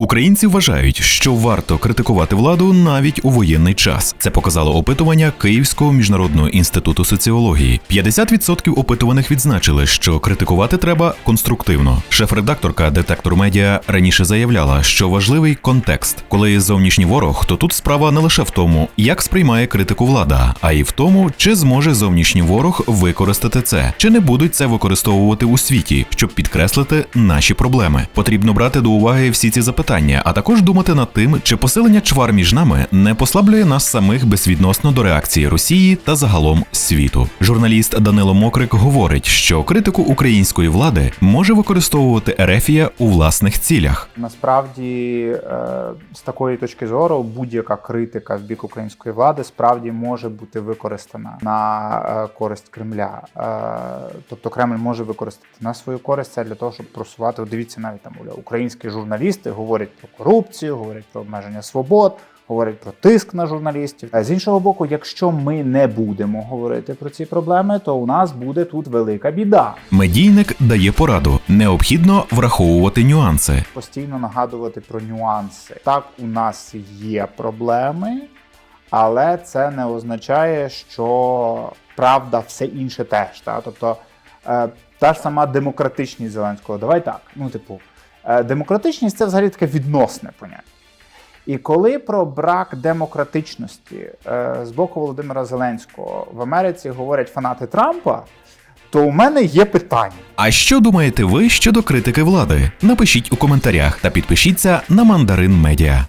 Українці вважають, що варто критикувати владу навіть у воєнний час. Це показало опитування Київського міжнародного інституту соціології. 50% опитуваних відзначили, що критикувати треба конструктивно. Шеф-редакторка детектор медіа раніше заявляла, що важливий контекст, коли зовнішній ворог, то тут справа не лише в тому, як сприймає критику влада, а й в тому, чи зможе зовнішній ворог використати це, чи не будуть це використовувати у світі, щоб підкреслити наші проблеми. Потрібно брати до уваги всі ці запитання, а також думати над тим, чи посилення чвар між нами не послаблює нас самих безвідносно до реакції Росії та загалом світу. Журналіст Данило Мокрик говорить, що критику української влади може використовувати Ерефія у власних цілях. Насправді, е, з такої точки зору, будь-яка критика в бік української влади справді може бути використана на е, користь Кремля. Е, Тобто Кремль може використати на свою користь це для того, щоб просувати. Дивіться, навіть там українські журналісти говорять про корупцію, говорять про обмеження свобод. Говорять про тиск на журналістів. А з іншого боку, якщо ми не будемо говорити про ці проблеми, то у нас буде тут велика біда. Медійник дає пораду: необхідно враховувати нюанси. постійно нагадувати про нюанси. Так, у нас є проблеми, але це не означає, що правда все інше теж. Та? Тобто е, та ж сама демократичність Зеленського. Давай так. Ну, типу, демократичність це взагалі таке відносне поняття. І коли про брак демократичності е, з боку Володимира Зеленського в Америці говорять фанати Трампа, то у мене є питання. А що думаєте ви щодо критики влади? Напишіть у коментарях та підпишіться на Мандарин Медіа.